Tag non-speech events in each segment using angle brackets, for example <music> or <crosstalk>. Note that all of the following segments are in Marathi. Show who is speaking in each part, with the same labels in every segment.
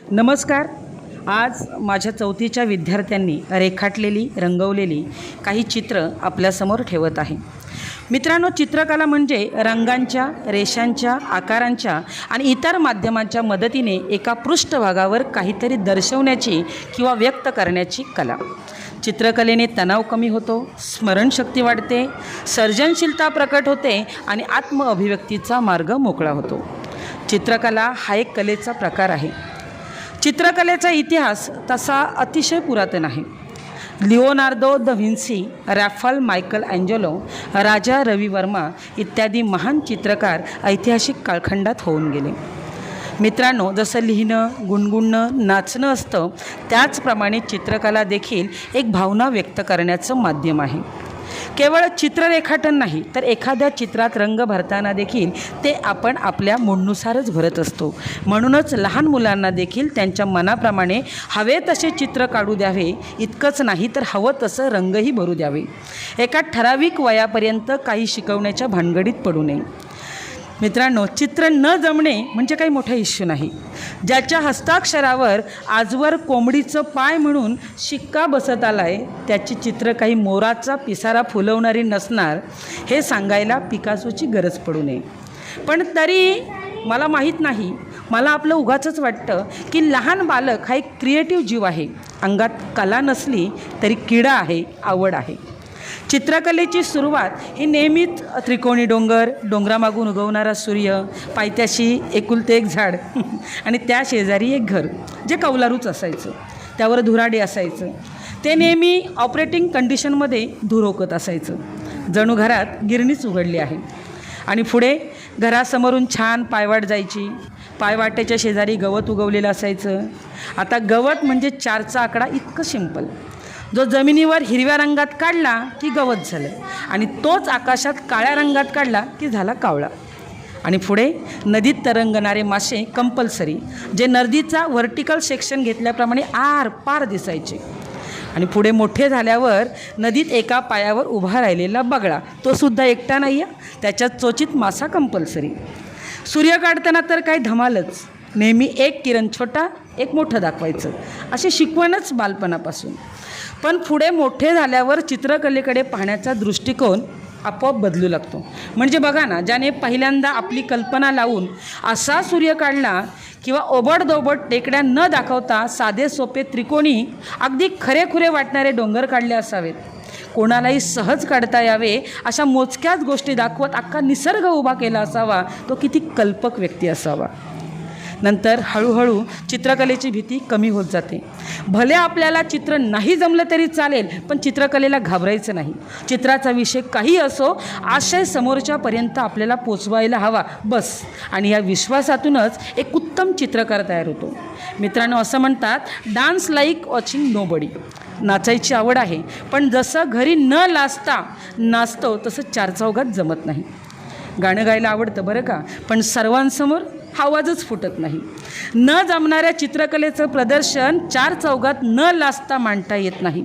Speaker 1: नमस्कार. आज माझ्या चौथीच्या विद्यार्थ्यांनी रेखाटलेली रंगवलेली काही चित्र आपल्यासमोर ठेवत आहे. मित्रांनो चित्रकला म्हणजे रंगांच्या रेषांच्या आकारांच्या आणि इतर माध्यमांच्या मदतीने एका पृष्ठभागावर काहीतरी दर्शवण्याची किंवा व्यक्त करण्याची कला. चित्रकलेने तणाव कमी होतो स्मरणशक्ती वाढते सर्जनशीलता प्रकट होते आणि आत्मअभिव्यक्तीचा मार्ग मोकळा होतो. चित्रकला हा एक कलेचा प्रकार आहे. चित्रकलेचा इतिहास तसा अतिशय पुरातन आहे. Leonardo da Vinci Raphael Michelangelo Raja Ravi Varma इत्यादी महान चित्रकार ऐतिहासिक कालखंडात होऊन गेले. मित्रांनो जसं लिहिणं गुणगुणणं नाचणं असतं त्याचप्रमाणे चित्रकला देखील एक भावना व्यक्त करण्याचं माध्यम आहे. केवळ चित्र रेखाटन नाही तर एखाद्या चित्रात रंग भरताना देखील ते आपण आपल्या मूडनुसारच भरत असतो. म्हणूनच लहान मुलांना देखील त्यांच्या मनाप्रमाणे हवे तसे चित्र काढू द्यावे इतकंच नाही तर हवं तसं रंगही भरू द्यावे. एका ठराविक वयापर्यंत काही शिकवण्याच्या भानगडीत पडू नये. मित्रांनो चित्र न जमणे म्हणजे काही मोठा इश्यू नाही. ज्याच्या हस्ताक्षरावर आजवर कोंबडीचं पाय म्हणून शिक्का बसत आला आहे त्याची चित्र काही मोराचा पिसारा फुलवणारी नसणार हे सांगायला पिकासोची गरज पडू नये. पण तरी मला माहीत नाही मला आपलं उगाचंच वाटतं की लहान बालक हा एक क्रिएटिव्ह जीव आहे. अंगात कला नसली तरी किडा आहे आवड आहे. चित्रकलेची सुरुवात ही नेहमीच त्रिकोणी डोंगर डोंगरामागून उगवणारा सूर्य पायथ्याशी एकुलते एक झाड <laughs> आणि त्या शेजारी एक घर जे कौलारूच असायचं. त्यावर धुराडे असायचं. ते नेहमी ऑपरेटिंग कंडिशनमध्ये धुरोकत असायचं. जणू घरात गिरणीच उघडली आहे. आणि पुढे घरासमोरून छान पायवाट जायची. पायवाटेच्या शेजारी गवत उगवलेलं असायचं. आता गवत म्हणजे चारचा आकडा इतकं सिंपल जो जमिनीवर हिरव्या रंगात काढला की गवत झालं. आणि तोच आकाशात काळ्या रंगात काढला की झाला कावळा. आणि पुढे नदीत तरंगणारे मासे कंपल्सरी जे नदीचा व्हर्टिकल सेक्शन घेतल्याप्रमाणे आर पार दिसायचे. आणि पुढे मोठे झाल्यावर नदीत एका पायावर उभा राहिलेला बगळा तो सुद्धा एकटा नाही आहे त्याच्यात चोचित मासा कंपल्सरी सूर्य काढताना तर काही धमालच नेहमी एक किरण छोटा एक मोठं दाखवायचं अशी शिकवणच बालपणापासून. पण पुढे मोठे झाल्यावर चित्रकलेकडे पाहण्याचा दृष्टिकोन आपोआप बदलू लागतो. म्हणजे बघा ना ज्याने पहिल्यांदा आपली कल्पना लावून असा सूर्य काढला किंवा ओबडदोबड टेकड्या न दाखवता साधे सोपे त्रिकोणी अगदी खरेखुरे वाटणारे डोंगर काढले असावेत. कोणालाही सहज काढता यावे अशा मोजक्याच गोष्टी दाखवत अख्खा निसर्ग उभा केला असावा तो किती कल्पक व्यक्ती असावा. नंतर हळूहळू चित्रकलेची भीती कमी होत जाते. भले आपल्याला चित्र नाही जमलं तरी चालेल पण चित्रकलेला घाबरायचं नाही. चित्राचा विषय काही असो आशय समोरच्यापर्यंत आपल्याला पोचवायला हवा बस. आणि या विश्वासातूनच एक उत्तम चित्रकार तयार होतो. मित्रांनो असं म्हणतात dance like watching nobody नाचायची आवड आहे पण जसं घरी न लाजता नाचतो तसं चार चौघात जमत नाही. गाणं गायला आवडतं बरं का? पण सर्वांसमोर आवाजच फुटत नाही. न जमणाऱ्या चित्रकलेचं प्रदर्शन चार चौघात न लाजता मांडता येत नाही.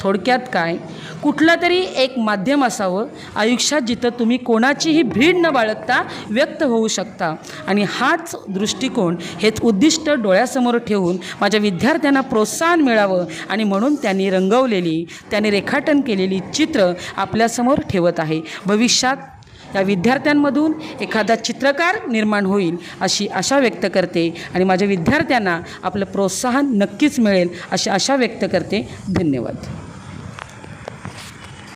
Speaker 1: थोडक्यात काय? कुठलं तरी एक माध्यम असावं. आयुष्यात जिथं तुम्ही कोणाचीही भीड न बाळगता व्यक्त होऊ शकता. आणि हाच दृष्टिकोन हेच उद्दिष्ट डोळ्यासमोर ठेवून माझ्या विद्यार्थ्यांना प्रोत्साहन मिळावं आणि म्हणून त्यांनी रंगवलेली त्यांनी रेखाटन केलेली चित्र आपल्यासमोर ठेवत आहे. भविष्यात या विद्यार्थ्यांमधून एखादा चित्रकार निर्माण होईल अशी आशा व्यक्त करते आणि माझ्या विद्यार्थ्यांना आपलं प्रोत्साहन नक्कीच मिळेल अशी आशा व्यक्त करते. धन्यवाद.